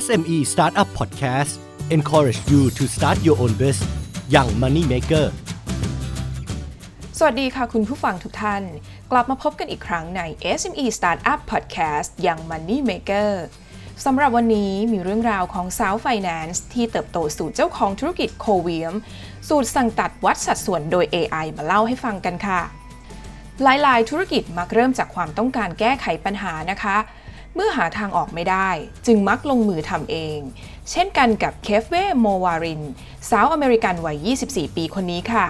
SME Startup Podcast encourage you to start your own business อย่าง Money Maker สวัสดีค่ะคุณผู้ฟังทุกท่าน กลับมาพบกันอีกครั้งใน SME Startup Podcast อย่าง Money Maker สำหรับวันนี้มีเรื่องราวของสาวไฟแนนซ์ที่เติบโตสู่เจ้าของธุรกิจโคเวียม สูตรสั่งตัดวัดสัดส่วนโดย AI มาเล่าให้ฟังกันค่ะ หลายๆ ธุรกิจมักเริ่มจากความต้องการแก้ไขปัญหานะคะ เมื่อหาทางออกไม่ได้ จึงมักลงมือทำเอง เช่นกันกับเคฟเว่โมวาริน สาวอเมริกันวัย 24 ปีคนนี้ค่ะ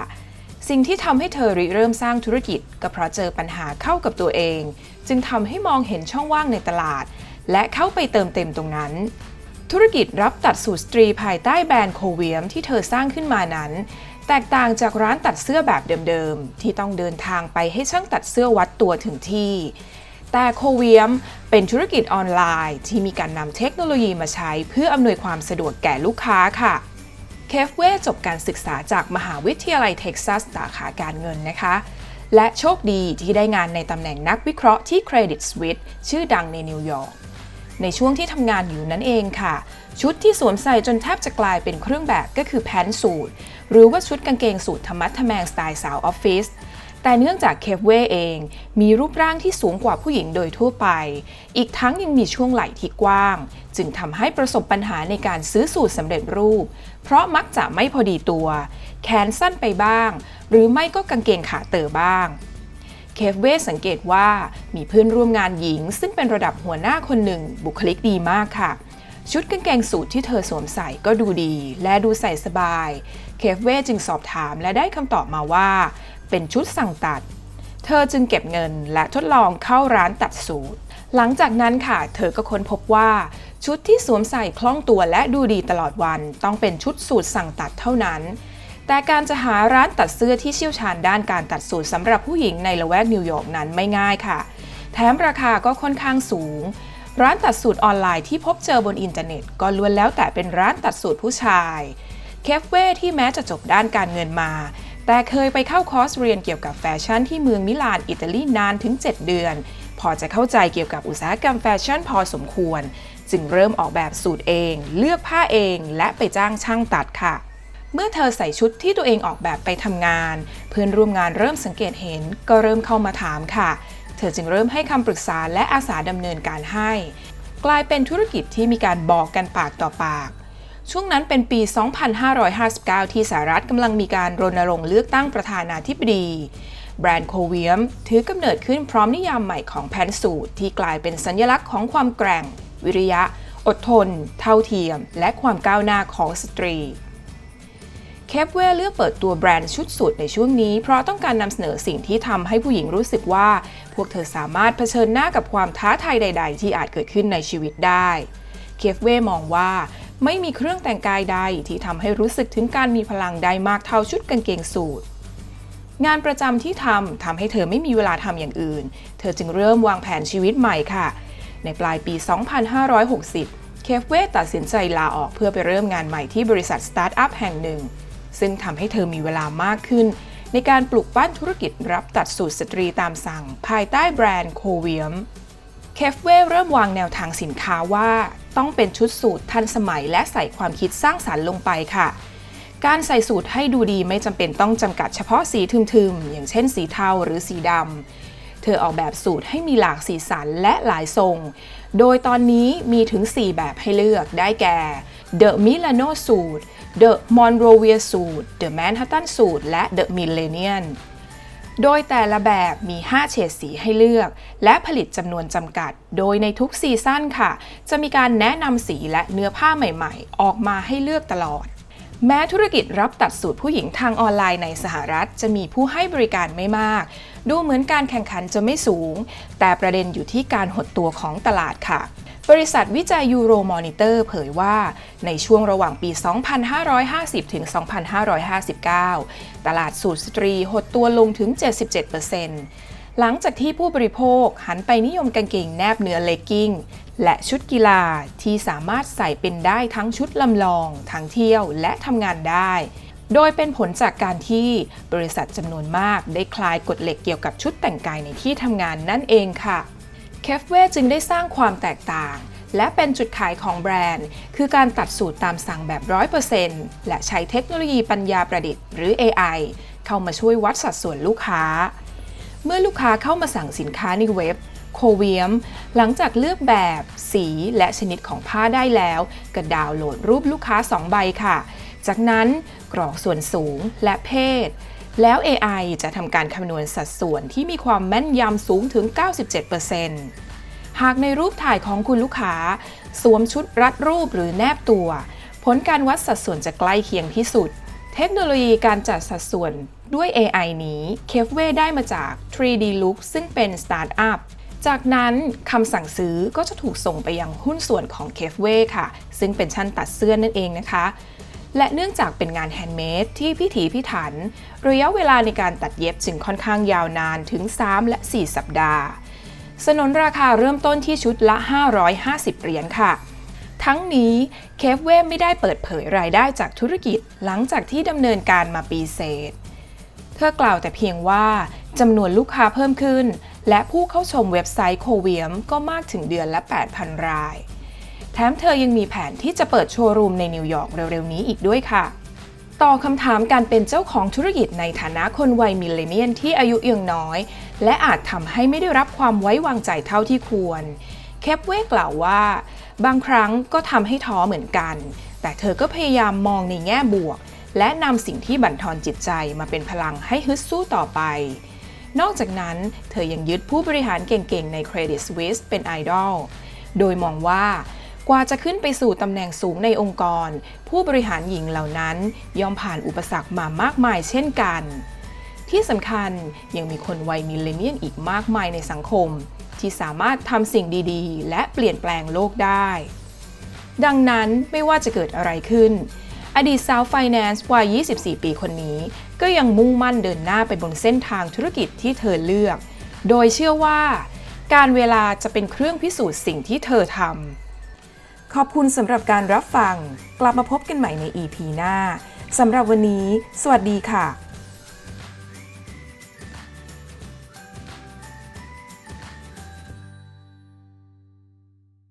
สิ่งที่ทำให้เธอริเริ่มสร้างธุรกิจ ก็เพราะเจอปัญหาเข้ากับตัวเอง จึงทำให้มองเห็นช่องว่างในตลาด และเข้าไปเติมเต็มตรงนั้น ธุรกิจรับตัดสูตรสตรีภายใต้แบรนด์โคเวียมที่เธอสร้างขึ้นมานั้นแตกต่างจากร้านตัดเสื้อแบบเดิมๆ ที่ต้องเดินทางไปให้ช่างตัดเสื้อวัดตัวถึงที่ แต่โคเวียมเป็นธุรกิจออนไลน์ ที่มีการนำเทคโนโลยีมาใช้เพื่ออำนวยความสะดวกแก่ลูกค้าค่ะเคฟเว่จบการศึกษาจากมหาวิทยาลัยเท็กซัสสาขาการเงินนะคะ และโชคดีที่ได้งานในตำแหน่งนักวิเคราะห์ที่ Credit Suisse ชื่อดังในนิวยอร์กในช่วงที่ทำงานอยู่นั่นเองค่ะ ชุดที่สวมใส่จนแทบจะกลายเป็นเครื่องแบบก็คือแพนสูทหรือว่าชุดกางเกงสูทธรรมัดทแมงสไตล์สาวออฟฟิศ แต่เนื่องจากเคฟเว่เอง มีรูปร่างที่สูงกว่าผู้หญิงโดยทั่วไป อีกทั้งยังมีช่วงไหล่ที่กว้าง จึงทำให้ประสบปัญหาในการซื้อสูตรสำเร็จรูป เพราะมักจะไม่พอดีตัว แขนสั้นไปบ้าง หรือไม่ก็กางเกงขาเต๋อบ้างเคฟเว่สังเกตว่ามีเพื่อนร่วมงานหญิง ซึ่งเป็นระดับหัวหน้าคนหนึ่งบุคลิกดีมากค่ะ ชุดกางเกงสูทที่เธอสวมใส่ก็ดูดี และดูใส่สบาย เคฟเว่จึงสอบถามและได้คำตอบมาว่า เป็นชุดสั่งตัด เธอจึงเก็บเงินและทดลองเข้าร้านตัดสูทหลังจากนั้นค่ะ เธอก็ค้นพบว่าชุดที่สวมใส่คล่องตัวและดูดีตลอดวัน ต้องเป็นชุดสูทสั่งตัดเท่านั้น แต่การจะหาร้านตัดเสื้อที่เชี่ยวชาญด้านการตัดสูทสำหรับผู้หญิงในละแวกนิวยอร์กนั้นไม่ง่ายค่ะ แถมราคาก็ค่อนข้างสูง ร้านตัดสูตรออนไลน์ที่พบเจอบนอินเทอร์เน็ต ก็ล้วนแล้วแต่เป็นร้านตัดสูตรผู้ชาย เคฟเว่ที่แม้จะจบด้านการเงินมา แต่เคยไปเข้าคอร์สเรียนเกี่ยวกับแฟชั่นที่เมืองมิลานอิตาลีนานถึง 7 เดือน พอจะเข้าใจเกี่ยวกับอุตสาหกรรมแฟชั่นพอสมควร จึงเริ่มออกแบบสูตรเอง เลือกผ้าเองและไปจ้างช่างตัดค่ะ เมื่อเธอใส่ชุดที่ตัวเองออกแบบไปทำงาน เพื่อนร่วมงานเริ่มสังเกตเห็น ก็เริ่มเข้ามาถามค่ะ เธอจึงเริ่มให้คำปรึกษาและอาสาดำเนินการให้ กลายเป็นธุรกิจที่มีการบอกกันปากต่อปาก ช่วงนั้นเป็นปี 2559 ที่สหรัฐกำลังมีการรณรงค์เลือกตั้งประธานาธิบดี แบรนด์โคเวียมถือกำเนิดขึ้นพร้อมนิยามใหม่ของแพนสูตรที่กลายเป็นสัญลักษณ์ของความแกร่ง วิริยะ อดทน เท่าเทียม และความก้าวหน้าของสตรีเคปเวเลือกเปิดตัวแบรนด์ชุดสูทในช่วงนี้ เพราะต้องการนำเสนอสิ่งที่ทำให้ผู้หญิงรู้สึกว่า พวกเธอสามารถเผชิญหน้ากับความท้าทายใด ๆ ที่อาจเกิดขึ้นในชีวิตได้เคฟเวมองว่า ไม่มีเครื่องแต่งกายใดที่ทำให้รู้สึกถึงการมีพลังได้มากเท่าชุดกางเกงสูทงานประจำที่ทำทำให้เธอไม่มีเวลาทำอย่างอื่น เธอจึงเริ่มวางแผนชีวิตใหม่ค่ะ ในปลายปี 2560 เคฟเวตัดสินใจลาออกเพื่อไปเริ่มงานใหม่ที่บริษัทสตาร์ทอัพแห่งหนึ่ง ซึ่งทำให้เธอมีเวลามากขึ้น ในการปลูกปั้นธุรกิจรับตัดสูตรสตรีตามสั่ง ภายใต้แบรนด์โคเวียม เคฟเว่เริ่มวางแนวทางสินค้าว่า ต้องเป็นชุดสูตรทันสมัยและใส่ความคิดสร้างสารรค์ลงไปค่ะ การใส่สูตรให้ดูดีไม่จำเป็นต้องจำกัดเฉพาะสีทึมๆ อย่างเช่นสีเทาหรือสีดำ เธอออกแบบสูตรให้มีหลากสีสันและหลายทรง โดยตอนนี้มีถึง 4 แบบให้เลือกได้แก่ The Milano Suit The Monrovia Suit The Manhattan Suit และ The Millennium โดยแต่ละแบบมี 5 เฉดสีให้เลือก และผลิตจำนวนจำกัด โดยในทุกซีซั่นค่ะ จะมีการแนะนำสีและเนื้อผ้าใหม่ๆ ออกมาให้เลือกตลอด แม้ธุรกิจรับตัดสูตรผู้หญิงทางออนไลน์ในสหรัฐ จะมีผู้ให้บริการไม่มาก ดูเหมือนการแข่งขันจะไม่สูง แต่ประเด็นอยู่ที่การหดตัวของตลาดค่ะ บริษัทวิจัยยูโรมอนิเตอร์เผยว่า ในช่วงระหว่างปี 2550 ถึง 2559 ตลาดสูตรสตรีหดตัวลงถึง 77%หลังจากที่ผู้บริโภคหันไปนิยมกางเกงแนบเนื้อเลกกิ้ง และชุดกีฬาที่สามารถใส่เป็นได้ทั้งชุดลำลอง ทั้งเที่ยวและทำงานได้โดยเป็นผลจากการที่บริษัทจำนวนมากได้คลายกฎเหล็กเกี่ยวกับชุดแต่งกายในที่ทำงานนั่นเองค่ะ เคฟเว่จึงได้สร้างความแตกต่าง และเป็นจุดขายของแบรนด์ คือการตัดสูตรตามสั่งแบบ 100%และใช้เทคโนโลยีปัญญาประดิษฐ์หรือ AI เข้ามาช่วยวัดสัดส่วนลูกค้า เมื่อลูกค้าเข้ามาสั่งสินค้าในเว็บโคเวียมหลังจากเลือกแบบ สีและชนิดของผ้าได้แล้ว ก็ดาวน์โหลดรูปลูกค้า 2 ใบค่ะ จากนั้นกรอกส่วนสูงและเพศ แล้ว AI จะทำการคำนวณสัดส่วนที่มีความแม่นยำสูงถึง 97%หากในรูปถ่ายของคุณลูกค้า สวมชุดรัดรูปหรือแนบตัว ผลการวัดสัดส่วนจะใกล้เคียงที่สุด เทคโนโลยีการจัดสัดส่วนด้วย AI นี้เคฟเวได้มาจาก 3D Look ซึ่งเป็นสตาร์ทอัพจากนั้นคำสั่งซื้อก็จะถูกส่งไปยังหุ้นส่วนของเคฟเว่ค่ะ ซึ่งเป็นชั้นตัดเสื้อนั่นเองนะคะ และเนื่องจากเป็นงานแฮนด์เมดที่พิถีพิถัน ระยะเวลาในการตัดเย็บจึงค่อนข้างยาวนานถึง 3 และ 4 สัปดาห์ สนนราคาเริ่มต้นที่ชุดละ 550 เหรียญค่ะ ทั้งนี้เคฟเวไม่ได้เปิดเผยรายได้จากธุรกิจหลังจากที่ดำเนินการมาปีเศษ เธอกล่าวแต่เพียงว่าจำนวนลูกค้าเพิ่มขึ้น และผู้เข้าชมเว็บไซต์โคเวียมก็มากถึงเดือนละ 8,000 ราย แถมเธอยังมีแผนที่จะเปิดโชว์รูมในนิวยอร์กเร็วๆนี้อีกด้วยค่ะ ต่อคำถามการเป็นเจ้าของธุรกิจในฐานะคนวัยมิลเลนเนียนที่อายุยังน้อย และอาจทำให้ไม่ได้รับความไว้วางใจเท่าที่ควร เคปเวกล่าวว่า บางครั้งก็ทำให้ท้อเหมือนกัน แต่เธอก็พยายามมองในแง่บวก และนำสิ่งที่บั่นทอนจิตใจมาเป็นพลังให้ฮึดสู้ต่อไปนอกจากนั้น เธอยังยึดผู้บริหารเก่งๆ ใน Credit Suisse เป็นไอดอล โดยมองว่า กว่าจะขึ้นไปสู่ตำแหน่งสูงในองค์กร ผู้บริหารหญิงเหล่านั้นย่อมผ่านอุปสรรคมามากมายเช่นกัน ที่สำคัญยังมีคนวัยมิลเลนเนียนอีกมากมายในสังคม ที่สามารถทำสิ่งดีๆ และเปลี่ยนแปลงโลกได้ ดังนั้นไม่ว่าจะเกิดอะไรขึ้น อดีตสาวไฟแนนซ์วัย 24 ปีคนนี้ ก็ยังมุ่งมั่นเดินหน้าไปบนเส้นทางธุรกิจที่เธอเลือก โดยเชื่อว่า การเวลาจะเป็นเครื่องพิสูจน์สิ่งที่เธอทำ ขอบคุณสำหรับการรับฟัง กลับมาพบกันใหม่ใน EP หน้าสำหรับวันนี้ สวัสดีค่ะ